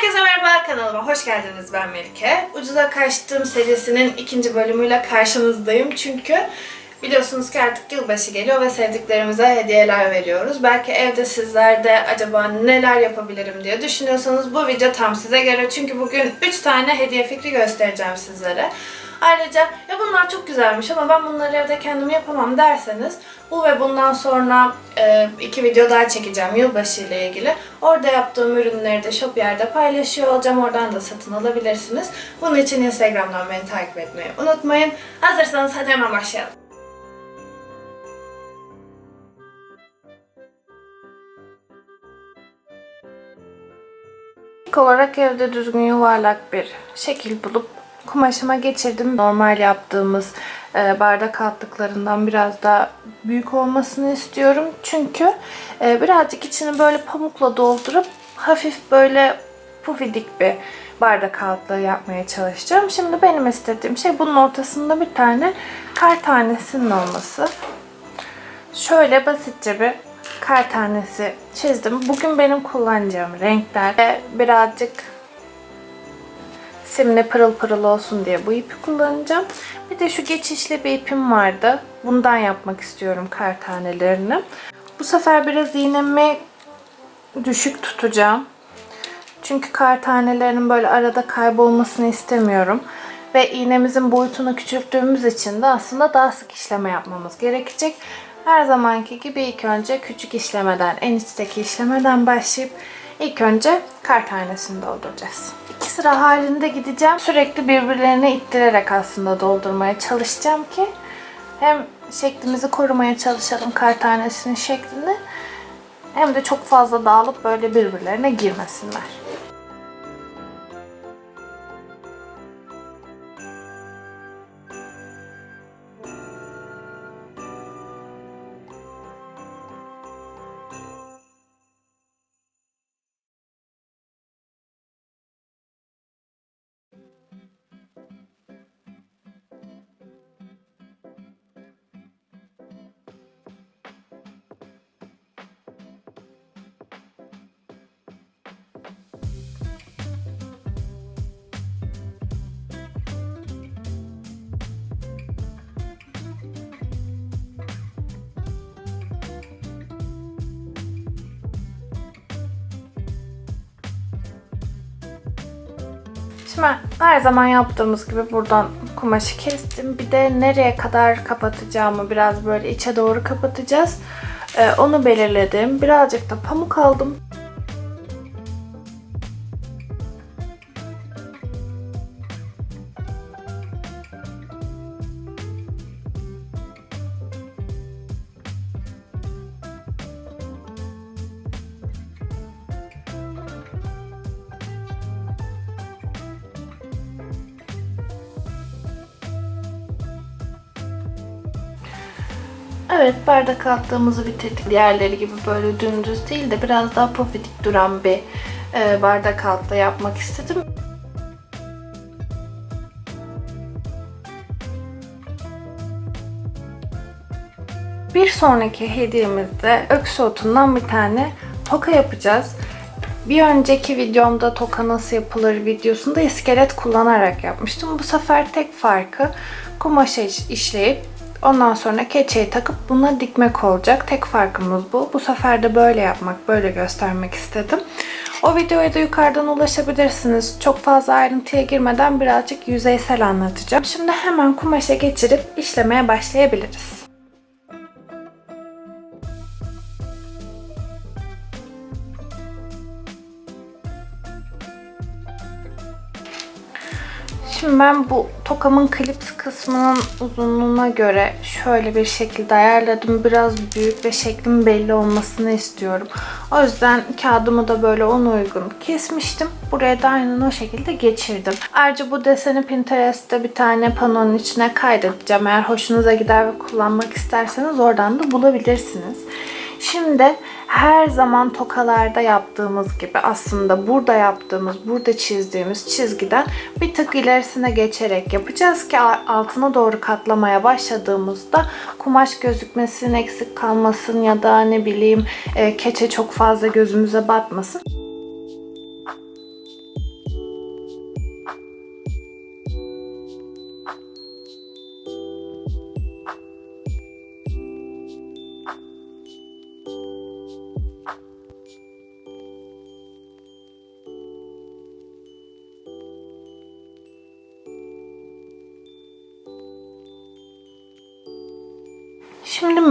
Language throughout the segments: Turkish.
Herkese merhaba kanalıma hoş geldiniz ben Melike. Ucuza Kaçtım serisinin ikinci bölümüyle karşınızdayım çünkü biliyorsunuz ki artık yılbaşı geliyor ve sevdiklerimize hediyeler veriyoruz. Belki evde sizler de acaba neler yapabilirim diye düşünüyorsanız bu video tam size göre çünkü bugün 3 tane hediye fikri göstereceğim sizlere. Ayrıca ya bunlar çok güzelmiş ama ben bunları evde kendim yapamam derseniz bu ve bundan sonra e, iki video daha çekeceğim yılbaşı ile ilgili. Orada yaptığım ürünleri de Shopier'de paylaşıyor olacağım. Oradan da satın alabilirsiniz. Bunun için Instagram'dan beni takip etmeyi unutmayın. Hazırsanız hadi hemen başlayalım. İlk olarak evde düzgün yuvarlak bir şekil bulup kumaşıma geçirdim. Normal yaptığımız e, bardak altlıklarından biraz daha büyük olmasını istiyorum. Çünkü e, birazcık içini böyle pamukla doldurup hafif böyle pufidik bir bardak altlığı yapmaya çalışacağım. Şimdi benim istediğim şey bunun ortasında bir tane kar tanesinin olması. Şöyle basitçe bir kar tanesi çizdim. Bugün benim kullanacağım renkler ve birazcık simli pırıl pırıl olsun diye bu ipi kullanacağım. Bir de şu geçişli bir ipim vardı. Bundan yapmak istiyorum kar tanelerini. Bu sefer biraz iğnemi düşük tutacağım. Çünkü kar tanelerinin böyle arada kaybolmasını istemiyorum. Ve iğnemizin boyutunu küçülttüğümüz için de aslında daha sık işleme yapmamız gerekecek. Her zamanki gibi ilk önce küçük işlemeden, en içteki işlemeden başlayıp ilk önce kar tanesini dolduracağız. İki sıra halinde gideceğim. Sürekli birbirlerine ittirerek aslında doldurmaya çalışacağım ki hem şeklimizi korumaya çalışalım kar tanesinin şeklini hem de çok fazla dağılıp böyle birbirlerine girmesinler. Şimdi her zaman yaptığımız gibi buradan kumaşı kestim. Bir de nereye kadar kapatacağımı biraz böyle içe doğru kapatacağız. Ee, onu belirledim. Birazcık da pamuk aldım. Evet bardak altlığımızı bitirdik. Diğerleri gibi böyle dümdüz değil de biraz daha pofidik duran bir e, bardak altlığı yapmak istedim. Bir sonraki hediyemizde öksü otundan bir tane toka yapacağız. Bir önceki videomda toka nasıl yapılır videosunda iskelet kullanarak yapmıştım. Bu sefer tek farkı kumaşa işleyip Ondan sonra keçeyi takıp buna dikmek olacak. Tek farkımız bu. Bu sefer de böyle yapmak, böyle göstermek istedim. O videoya da yukarıdan ulaşabilirsiniz. Çok fazla ayrıntıya girmeden birazcık yüzeysel anlatacağım. Şimdi hemen kumaşa geçirip işlemeye başlayabiliriz. Şimdi ben bu tokamın klips kısmının uzunluğuna göre şöyle bir şekilde ayarladım. Biraz büyük ve şeklin belli olmasını istiyorum. O yüzden kağıdımı da böyle ona uygun kesmiştim. Buraya da aynen o şekilde geçirdim. Ayrıca bu deseni Pinterest'te bir tane panonun içine kaydedeceğim. Eğer hoşunuza gider ve kullanmak isterseniz oradan da bulabilirsiniz. Şimdi her zaman tokalarda yaptığımız gibi aslında burada yaptığımız, burada çizdiğimiz çizgiden bir tık ilerisine geçerek yapacağız ki altına doğru katlamaya başladığımızda kumaş gözükmesin, eksik kalmasın ya da ne bileyim e, keçe çok fazla gözümüze batmasın.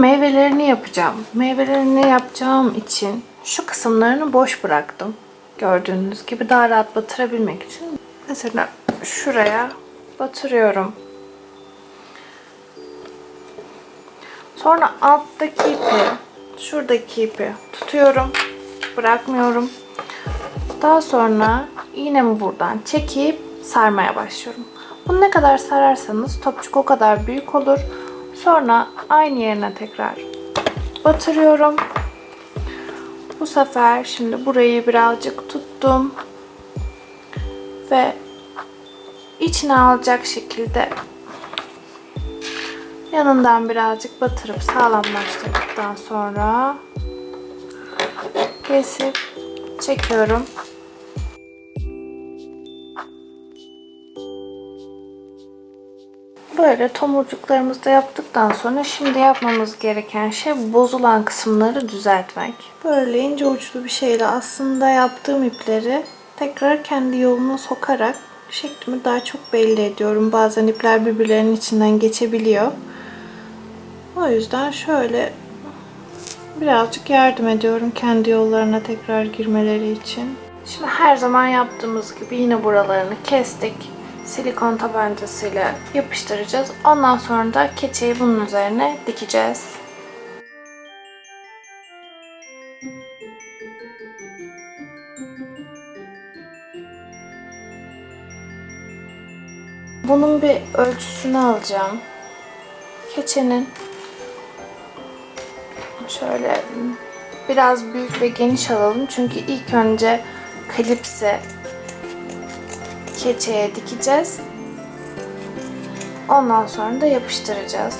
Meyvelerini yapacağım. Meyvelerini yapacağım için şu kısımlarını boş bıraktım. Gördüğünüz gibi daha rahat batırabilmek için. Mesela şuraya batırıyorum. Sonra alttaki ipi, şuradaki ipi tutuyorum. Bırakmıyorum. Daha sonra iğnemi buradan çekip sarmaya başlıyorum. Bunu ne kadar sararsanız topçuk o kadar büyük olur. Sonra aynı yerine tekrar batırıyorum. Bu sefer şimdi burayı birazcık tuttum. Ve içine alacak şekilde yanından birazcık batırıp sağlamlaştırdıktan sonra kesip çekiyorum. Böyle tomurcuklarımızı da yaptıktan sonra şimdi yapmamız gereken şey bozulan kısımları düzeltmek. Böyle ince uçlu bir şeyle aslında yaptığım ipleri tekrar kendi yoluna sokarak şeklimi daha çok belli ediyorum. Bazen ipler birbirlerinin içinden geçebiliyor. O yüzden şöyle birazcık yardım ediyorum kendi yollarına tekrar girmeleri için. Şimdi her zaman yaptığımız gibi yine buralarını kestik. Silikon tabancasıyla yapıştıracağız. Ondan sonra da keçeyi bunun üzerine dikeceğiz. Bunun bir ölçüsünü alacağım. Keçenin şöyle biraz büyük ve geniş alalım. Çünkü ilk önce klipsi keçeye dikeceğiz. Ondan sonra da yapıştıracağız.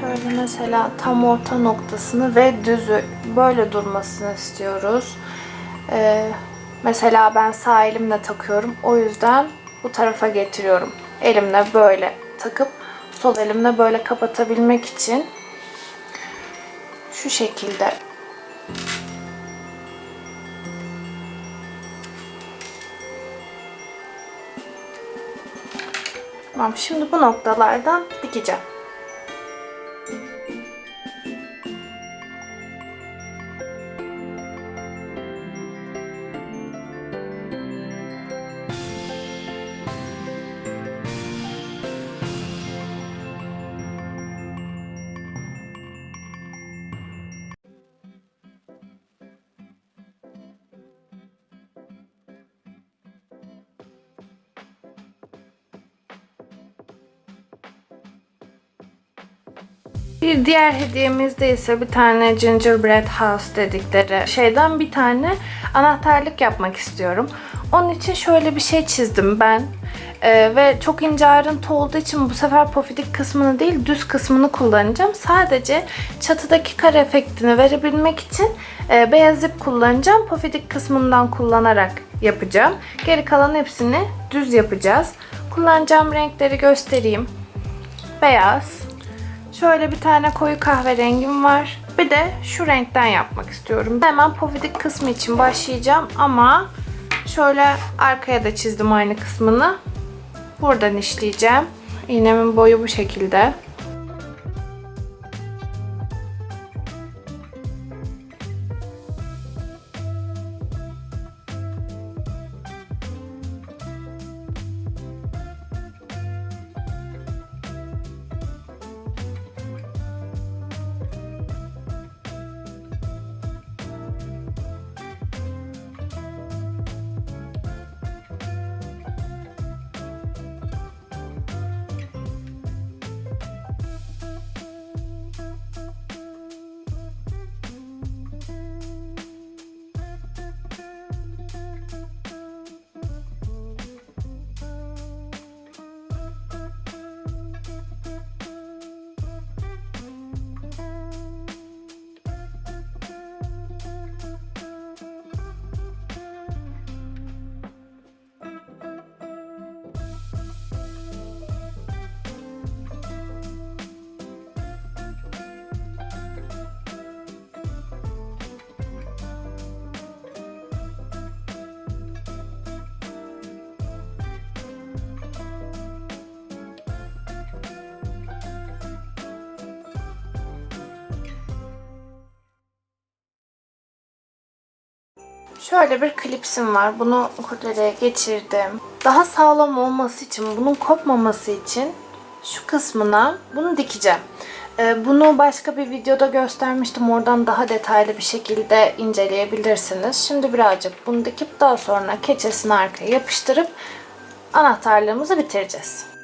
Şöyle mesela tam orta noktasını ve düzü böyle durmasını istiyoruz. Ee, mesela ben sağ elimle takıyorum. O yüzden bu tarafa getiriyorum. Elimle böyle takıp sol elimle böyle kapatabilmek için şu şekilde Tamam şimdi bu noktalardan dikeceğim. Bir diğer hediyemiz de ise bir tane gingerbread house dedikleri şeyden bir tane anahtarlık yapmak istiyorum. Onun için şöyle bir şey çizdim ben. Ee, ve çok ince ayrıntı olduğu için bu sefer pofidik kısmını değil düz kısmını kullanacağım. Sadece çatıdaki kare efektini verebilmek için e, beyaz ip kullanacağım. Pofidik kısmından kullanarak yapacağım. Geri kalan hepsini düz yapacağız. Kullanacağım renkleri göstereyim. Beyaz, Şöyle bir tane koyu kahverengim var. Bir de şu renkten yapmak istiyorum. Hemen pofidik kısmı için başlayacağım ama şöyle arkaya da çizdim aynı kısmını. Buradan işleyeceğim. İğnemin boyu bu şekilde. Şöyle bir klipsim var. Bunu kurdeleye geçirdim. Daha sağlam olması için, bunun kopmaması için şu kısmına bunu dikeceğim. Ee, Bunu başka bir videoda göstermiştim. Oradan daha detaylı bir şekilde inceleyebilirsiniz. Şimdi birazcık bunu dikip daha sonra keçesini arkaya yapıştırıp anahtarlığımızı bitireceğiz.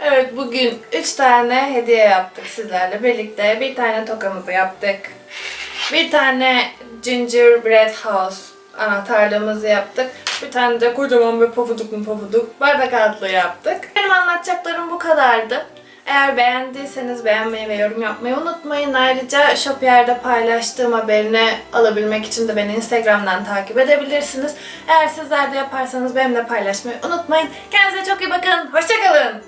Evet bugün 3 tane hediye yaptık sizlerle birlikte. Bir tane tokamızı yaptık. Bir tane gingerbread house anahtarlığımızı yaptık. Bir tane de kocaman bir pofuduk mu pofuduk bardak altlığı yaptık. Benim anlatacaklarım bu kadardı. Eğer beğendiyseniz beğenmeyi ve yorum yapmayı unutmayın. Ayrıca Shopier'de paylaştığım haberini alabilmek için de beni Instagram'dan takip edebilirsiniz. Eğer sizler de yaparsanız benimle paylaşmayı unutmayın. Kendinize çok iyi bakın. Hoşçakalın.